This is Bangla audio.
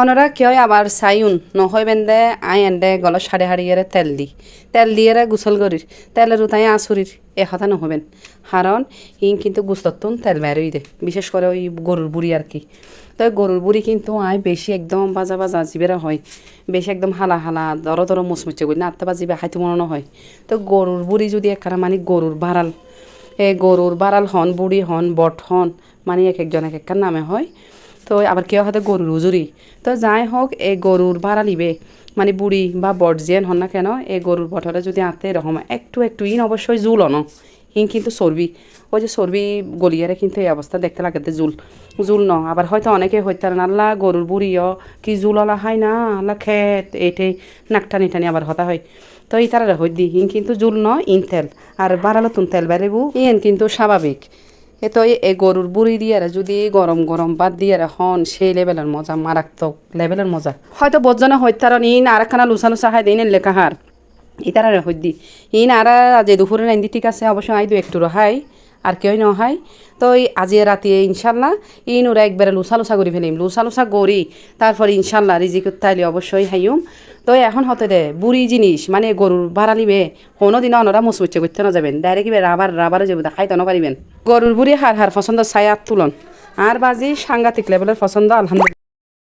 অনরা কিয় আবার চাইউন? নহয় বেন্দে আই এন্দে গল সাড়ে হাড়িয়ে তেল দি। তেল দিয়ে গুসল করির তেলের তাই আসুরির এ কথা নহবেন কারণ ইন কিন্তু গুস্ততুন তেল বেরোই দে। বিশেষ করে ওই গরুর বুড়ি আর কি। তো গরুর বুড়ি কিন্তু আই বেশি একদম বাজা বাজা জিবেরা হয়। বেশি একদম হালা হালা দর দর মুচমুচে করি না আত্মা বা জিবে খাইতে মনে হয় তো গরুর বুড়ি যদি একখানা মানে গরুর বাড়াল এ গরুর বাড়াল হন বুড়ি হন, বট হন মানে এক একজন এক একখান নামে হয়। তো আবার কেউ হাতে গরুর উজুরি তো যাই হোক এই গরুর ভাড়া লিবে মানে বুড়ি বা বট যেন হন না কেন এই গরুর বটরে যদি আনতে এরকম একটু একটু ইন অবশ্যই জুল অন। হিং কিন্তু চর্বি ওই যে চর্বি গলিয়ারে কিন্তু এই অবস্থা দেখতে লাগে যে জুল। জুল ন, আবার হয়তো অনেকে হইতে আল্লাহ গরুর বুড়িও কি জুল অলা হয় না, আল্লাহ খেত এইটাই নাকটানি টানি আবার হতা হয়। তো এই তারা হই দি ইন কিন্তু জুল ন, ইন তেল। আর বাড়ালো তুন তেল বেড়েবু ইন কিন্তু স্বাভাবিক এ তো এই গরুর বুড়ি দিয়ে যদি গরম গরম বাদ দিয়ে হন, সেই লেভেলের মজা, মারাত্মক লেভেলের মজা। হয়তো বজ্জনে হইতারন ইন আর একখানা লুচা লুচা খাই দিন লেখা হার। ইতারা হইদি ইন আর যে দুপুরে নাইন্দি ঠিক আছে অবশ্যই আইদু একটু রহাই আর কেউই নহয় তো এই আজি রাতে ইনশাল্লাহ ইন ওরা একবারে লুসা লুসা করে ফেলিম লুসা লুসা করি, তারপর ইনশাল্লাহ রিজিক তাইলে অবশ্যই হাইম তো এখন হতে দে, বুড়ি জিনিস মানে গরুর ভাড়া নিবে কোনো দিন অনরা মুচমুচে করতে না যাবেন। ডাইরেক্ট কিবে রাবার, রাবারে যাব খাইতে না পারিবেন। গরুর বুড়ি হার হার পছন্দ ছায়া তুলন। আর বাজি সাংঘাতিক লেভেলের পছন্দ, আলহামদুলিল্লাহ।